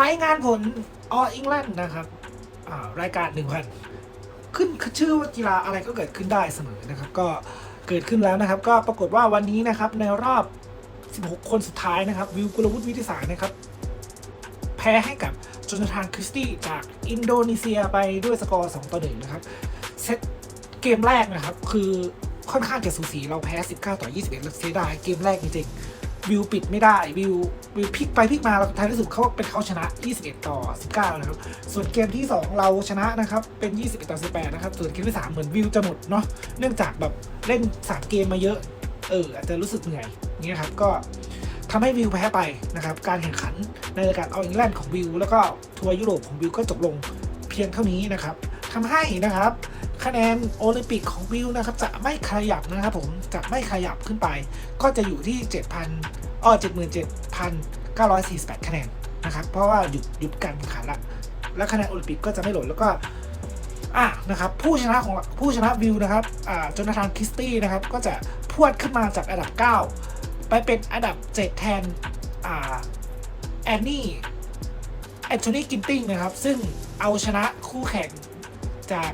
รายงานผลออ n ง l ลนด์นะครับรายการหนึ่งพันขึ้นชื่อว่ากีฬาอะไรก็เกิดขึ้นได้เสมอนะครับ ก็เกิดขึ้นแล้วนะครับ ก็ปรากฏว่าวันนี้นะครับในรอบ 16 คนสุดท้ายนะครับ วิวกุลวุฒิวิทยาศาสตร์นะครับ แพ้ให้กับโจนาธานคริสตี้จากอินโดนีเซียไปด้วยสกอร์ 2 ต่อ 1 นะครับเซตเกมแรกนะครับ คือค่อนข้างจะสูสีเราแพ้ 19 ต่อ 21 เสียดายเกมแรกจริงๆ วิวปิดไม่ได้วิววิวพลิกไปพลิกมาแล้วท้ายที่สุดเขาเป็นเขาชนะ 21 ต่อ 19 นะครับ ส่วนเกมที่ 2 เราชนะนะครับ เป็น 21 ต่อ 18 นะครับ ส่วนเกมที่ 3 เหมือนวิวจะหมดเนาะเนื่องจากแบบเล่น 3 เกมมาเยอะเอออาจจะรู้สึกเหนื่อยอย่างเนี่ยครับก็ทำให้วิวแพ้ไปนะครับ การแข่งขันในรายการเอาอิงแลนด์ของวิวแล้วก็ทัวร์ยุโรปของวิวก็จบลงเพียงเท่านี้นะครับทำให้นะครับ คะแนนโอลิมปิกของวิวนะครับจะไม่ขยับนะครับผมจะไม่ขยับขึ้นไป ก็จะอยู่ที่ 7,000อ้อ77,948 คะแนนนะครับเพราะว่าหยุดหยุดการแข่งขันละแล้วคะแนนโอลิมปิกก็จะไม่หล่นแล้วก็อะนะครับผู้ชนะของผู้ชนะวิวนะครับอ่าจนาธานคิสตี้นะครับก็จะพวดขึ้นมาจากอันดับ 9 ไปเป็นอันดับ 7 แทนอ่าแอนนี่แอนโทนีกินติงนะครับ ซึ่งเอาชนะคู่แข่งจาก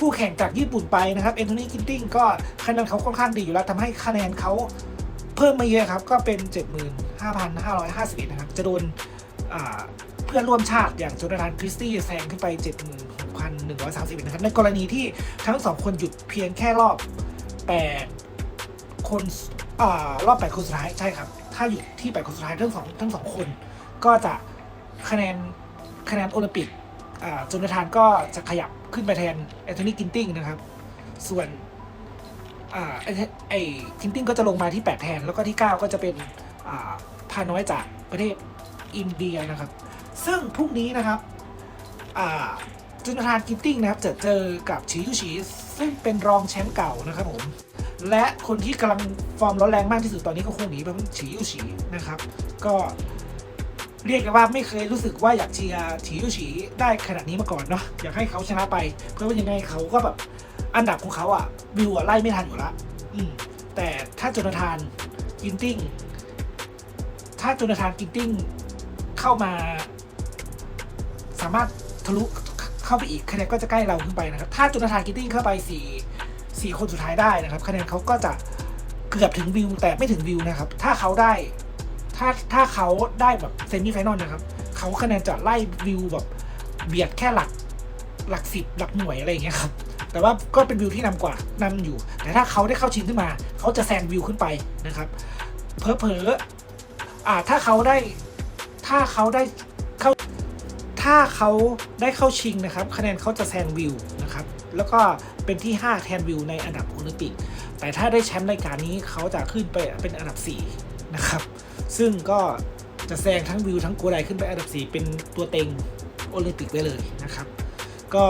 คู่แข่งจากญี่ปุ่นไปนะครับเอนโทนีกินติงก็คะแนนเขาค่อนข้างดีอยู่แล้วทำให้คะแนนเขาเพิ่มมาเยอะครับก็เป็น 75,551นะครับจะโดนเพื่อนร่วมชาติอย่างโจนาธานคริสตี้แซงขึ้นไป 76,131นะครับในกรณีที่ทั้งสองคนหยุดเพียงแค่รอบ 8 คนอรอบ 8 คนสุดท้ายใช่ครับ ถ้าหยุดที่ 8 คนสุดท้ายทั้งสองทั้งสองคน ก็จะคะแนนคะแนนโอลิมปิก จนาธานก็จะขยับขึ้นไปแทนแอนโทนีกินติ้งนะครับ ส่วนอ่าไอ้กินติ้งก็จะลงมาที่ 8 แทน แล้วก็ที่ 9 ก็จะเป็นพาน้อยจากประเทศอินเดียนะครับ ซึ่งพรุ่งนี้นะครับอ่าโจนาธานกินติ้งนะครับจะเจอกับชิยุชิซึ่งเป็นรองแชมป์เก่านะครับผมและคนที่กำลังฟอร์มร้อนแรงมากที่สุดตอนนี้ก็คงหนีไปชิยุชินะครับ ก็ เรียกกันว่าไม่เคยรู้สึกว่าอยากเชียร์ฉียุฉีได้ขนาดนี้มาก่อนเนาะอยากให้เขาชนะไป เพราะว่ายังไงเขาก็แบบอันดับของเขาอะวิวอะไล่ไม่ทันอยู่ละอืมแต่ถ้าจนาธานกินติ้ง ถ้าจนาธานกินติ้งเข้ามา สามารถทะลุเข้าไปอีกคะแนนก็จะใกล้เราขึ้นไปนะครับ ถ้าจนาธานกินติ้งเข้าไปสี่สี่คนสุดท้ายได้นะครับ คะแนนเขาก็จะเกือบถึงวิวแต่ไม่ถึงวิวนะครับ ถ้าเขาได้ ถ้าถ้าเขาได้แบบเซมิไฟนอลนะครับเขาคะแนนจะไล่วิวแบบเบียดแค่หลักหลักสิบหลักหน่วยอะไรอย่างเงี้ยครับแต่ว่าก็เป็นวิวที่นำกว่านำอยู่ แต่ถ้าเขาได้เข้าชิงขึ้นมา เขาจะแซงวิวขึ้นไปนะครับเพอเพออ่าถ้าเขาได้ถ้าเขาได้เข้าถ้าเขาได้เข้าชิงนะครับ คะแนนเขาจะแซงวิวนะครับแล้วก็เป็นที่ 5 แทนวิวในอันดับโอลิมปิก แต่ถ้าได้แชมป์รายการนี้เขาจะขึ้นไปเป็นอันดับ 4 นะครับ ซึ่งก็จะแซงทั้งวิวทั้งโกไดขึ้นไปอันดับ 4 เป็นตัวเต็งโอลิมปิกไปเลยนะครับ ก็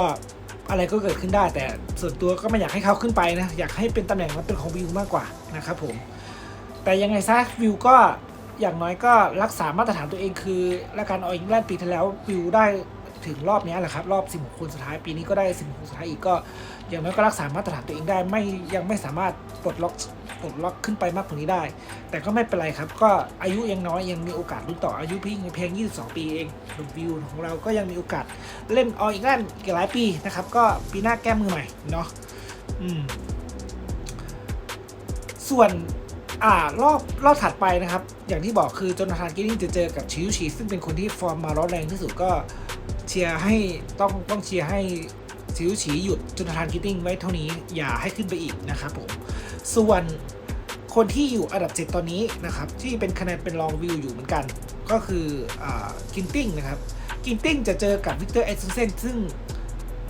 อะไรก็เกิดขึ้นได้ แต่ส่วนตัวก็ไม่อยากให้เขาขึ้นไปนะ อยากให้เป็นตำแหน่งมันเป็นของวิวมากกว่านะครับผม แต่ยังไงซะวิวก็อย่างน้อยก็รักษามาตรฐานตัวเองคือและการอออิงแลนด์ปีที่แล้ววิวได้ ถึงรอบนี้แหละครับ รอบ 16 คนสุดท้ายปีนี้ก็ได้ 16 คนสุดท้ายอีกก็อย่างน้อยก็รักษามาตรฐานตัวเองได้ไม่ยังไม่สามารถปลดล็อกปลดล็อกขึ้นไปมากกว่านี้ได้ แต่ก็ไม่เป็นไรครับ ก็อายุยังน้อยยังมีโอกาสลุ้นต่ออายุเพียงเพียง 22 ปีเองส่วนวิวของเราก็ยังมีโอกาสเล่นอออีกแลนด์อีกหลายปีนะครับ ก็ปีหน้าแก้มือใหม่เนาะอืมส่วนอ่ารอบรอบถัดไปนะครับ อย่างที่บอกคือโจนาธานกินนิ่งจะเจอกับชิวชีซึ่งเป็นคนที่ฟอร์มมาร้อนแรงที่สุดก็ เชียร์ให้ต้องต้องเชียร์ให้ชิวชีหยุดโจนาธานกินนิ่งไว้เท่านี้อย่าให้ขึ้นไปอีกนะครับผม ส่วนคนที่อยู่อันดับ 7 ตอนนี้นะครับ ที่เป็นคะแนนเป็นรองวิวอยู่เหมือนกัน ก็คืออกินติ้งนะครับ กินติ้งจะเจอกับวิกเตอร์เอซเซนซึ่ง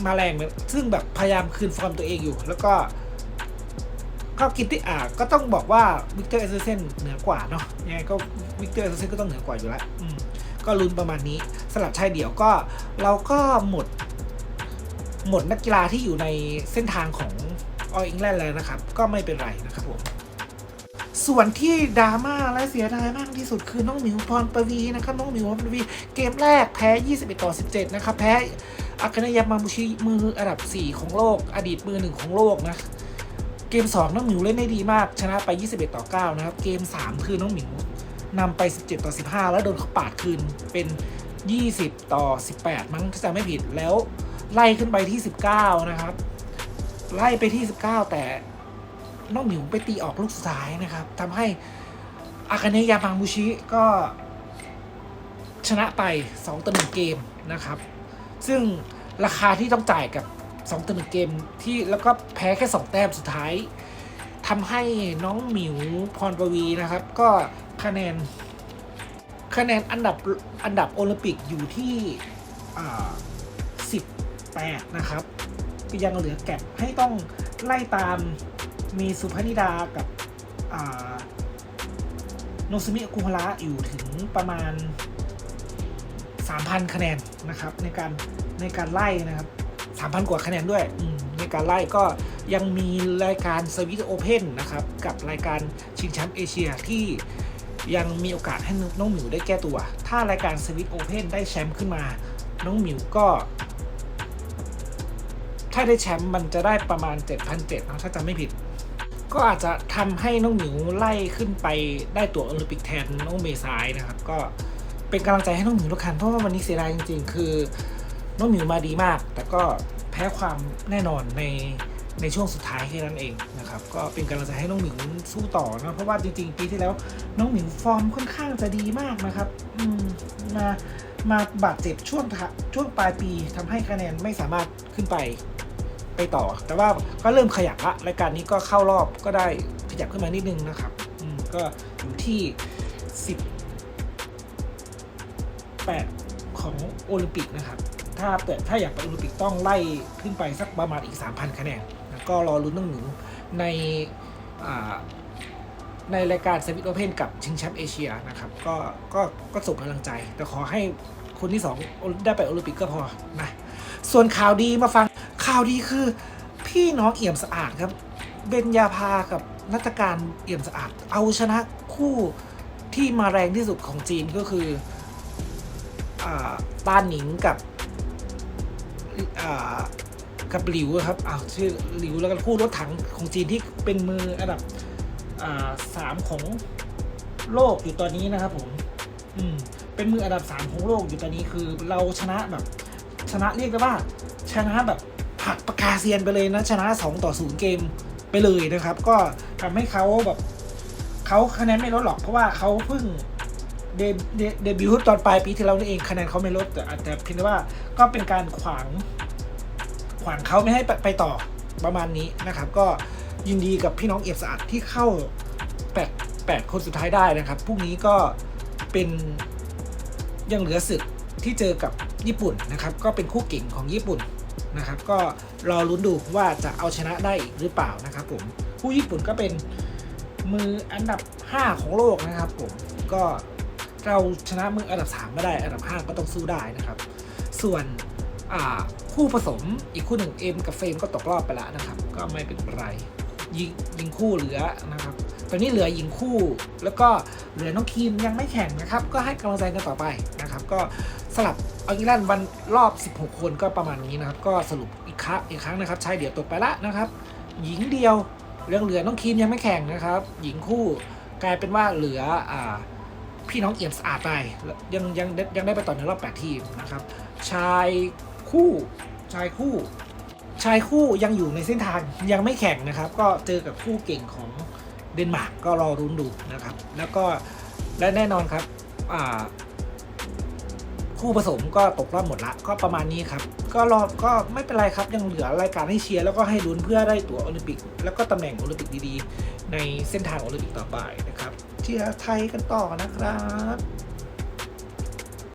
มาแรงซึ่งแบบพยายามคืนฟอร์มตัวเองอยู่ แล้วก็ก็กินที่อ่าก็ต้องบอกว่าวิกเตอร์เอเซนเหนือกว่าเนาะยังไงก็วิกเตอร์เอเซนก็ต้องเหนือกว่าอยู่แล้วอื ก็ลุ้นประมาณนี้สลับชายเดี่ยวก็เราก็หมด หมดนักกีฬาที่อยู่ในเส้นทางของอออิงแลนด์แล้วนะครับ ก็ไม่เป็นไรนะครับผมส่วนที่ดราม่าและเสียดายมากที่สุดคือน้องหมิวพรปวีนะครับน้องหมิวพรปวีเกมแรกแพ้ 21 ต่อ 17 นะครับ แพ้อากาเนยามามุชิมืออันดับ 4 ของโลก อดีตมือหนึ่งของโลกนะเกม 2 น้องหมิวเล่นได้ดีมาก ชนะไป 21 ต่อ 9 นะครับ เกม 3 คือน้องหมิว นำไป 17 ต่อ 15 แล้วโดนเขาปาดคืนเป็น 20 ต่อ 18 มั้งถ้าจำไม่ผิดแล้วไล่ขึ้นไปที่ 19 นะครับ ไล่ไปที่ 19 แต่น้องหมิวไปตีออกลูกสุดท้ายนะครับทำให้อากาเนยามังมูชิก็ชนะไป 2ต่อ1เกมนะครับ ซึ่งราคาที่ต้องจ่ายกับ 2ต่อ1เกมที่แล้วก็แพ้แค่ 2 แต้มสุดท้ายทำให้น้องหมิวพรปวีนะครับ ก็ คะแนน คะแนนอันดับอันดับโอลิมปิกอยู่ที่18นะครับยังเหลือแก็บให้ต้องไล่ตามมีสุพนิดากับโนซุมิกุฮาระอยู่ถึงประมาณ 3,000 คะแนนนะครับในการในการไล่นะครับ 3,000 กว่าคะแนนด้วย ในการไล่ก็ยังมีรายการสวิตโอเพนนะครับ กับรายการชิงแชมป์เอเชียที่ ยังมีโอกาสให้น้องหมิวได้แก้ตัว ถ้ารายการสวิตโอเพนได้แชมป์ขึ้นมา น้องหมิวก็ ถ้าได้แชมป์มันจะได้ประมาณ 7,700นะถ้าจำไม่ผิด ก็อาจจะทำให้น้องหมิวไล่ขึ้นไปได้ตั๋วโอลิมปิกแทนน้องเมษายนะครับ ก็เป็นกำลังใจให้น้องหมิวทุกคันเพราะว่าวันนี้เสียดายจริง ๆ คือ น้องหมิวมาดีมาก แต่ก็แพ้ความแน่นอนใน ในช่วงสุดท้ายแค่นั้นเองนะครับก็เป็นกำลังใจให้น้องหมิวสู้ต่อนะเพราะว่าจริงๆ ปีที่แล้วน้องหมิวฟอร์มค่อนข้างจะดีมากนะครับมามาบาดเจ็บช่วงช่วงปลายปีทำให้คะแนนไม่สามารถขึ้นไปไปต่อ แต่ว่าก็เริ่มขยับละรายการนี้ก็เข้ารอบก็ได้ขยับขึ้นมานิดนึงนะครับอืก็อยู่ที่สิบ8ของโอลิมปิกนะครับ ถ้าเปิดถ้าอยากไปโอลิมปิกต้องไล่ขึ้นไปสักประมาณอีก 3,000 คะแนน ก็รอลุ้นน้องหนูในในรายการเซมิโอเพนกับชิงแชมป์เอเชียนะครับก็ก็ก็ส่งกำลังใจ แต่ขอให้คนที่ 2 ได้ไปโอลิมปิกก็พอนะส่วนข่าวดีมาฟังข่าวดีคือ พี่น้องเอี่ยมสะอาดครับเบญญาภากับนัตการเอี่ยมสะอาด เอาชนะคู่ที่มาแรงที่สุดของจีนก็คืออต้านหนิงกับ กับหลิวครับอ้าวชื่อหลิวแล้วกันคู่รถถังของจีนที่เป็นมืออันดับสามของโลกอยู่ตอนนี้นะครับผมอืมเป็นมืออันดับสามของโลกอยู่ตอนนี้คือเราชนะแบบ ชนะเรียกได้ว่า ชนะแบบผักปากกาเซียนไปเลยนะชนะสองต่อศูนย์เกมไปเลยนะครับ ก็ทำให้เขาแบบเขาคะแนนไม่ลดหรอกเพราะว่าเขาเพิ่งเดบิวต์ตอนปลายปีที่แล้วนี่นเองคะแนนเขาไม่ลดแต่อาจจะเพียงแต่ว่าก็เป็นการขวาง ขวางเขาไม่ให้ไปต่อประมาณนี้นะครับ ก็ยินดีกับพี่น้องเอียบสะอาดที่เข้าแปดแปดคนสุดท้ายได้นะครับพรุ่งนี้ก็เป็นยังเหลือศึกที่เจอกับญี่ปุ่นนะครับ ก็เป็นคู่เก่งของญี่ปุ่นนะครับ ก็รอลุ้นดูว่าจะเอาชนะได้อีกหรือเปล่านะครับผมคู่ญี่ปุ่นก็เป็นมืออันดับ 5 ของโลกนะครับผมก็เราชนะมืออันดับ 3 ไม่ได้อันดับ 5 ก็ต้องสู้ได้นะครับ ส่วน คู่ผสมอีกคู่หนึ่งเอ็มกับเฟรมก็ตกรอบไปแล้วนะครับ ก็ไม่เป็นไรยิงยิงคู่เหลือนะครับ ตอนนี้เหลือยิงคู่ แล้วก็เหลือน้องคีมยังไม่แข่งนะครับ ก็ให้กำลังใจกันต่อไปนะครับ ก็สลับเอาอีกด้านวันรอบ 16 คนก็ประมาณนี้นะครับ ก็สรุปอีกครั้งอีกครั้งนะครับชายเดี่ยวตกไปละนะครับ หญิงเดียวเรื่องเหลือน้องคีมยังไม่แข่งนะครับ หญิงคู่กลายเป็นว่าเหลืออ่าพี่น้องเอี่ยมสะอาดไปยังยังยังได้ไปต่อในรอบ 8 ทีมนะครับ ชาย คู่ ชายคู่ ชายคู่ยังอยู่ในเส้นทางยังไม่แข่งนะครับ ก็เจอกับคู่เก่งของเดนมาร์กก็รอรุ้นดูนะครับ แล้วก็และแน่นอนครับคู่ผสมก็ตกรอบหมดละ ก็ประมาณนี้ครับ ก็รอก็ไม่เป็นไรครับ ยังเหลือรายการให้เชียร์แล้วก็ให้ลุ้นเพื่อได้ตั๋วโอลิมปิก แล้วก็ตำแหน่งโอลิมปิกดีๆ ในเส้นทางโอลิมปิกต่อไปนะครับเชียร์ไทยกันต่อนะครับ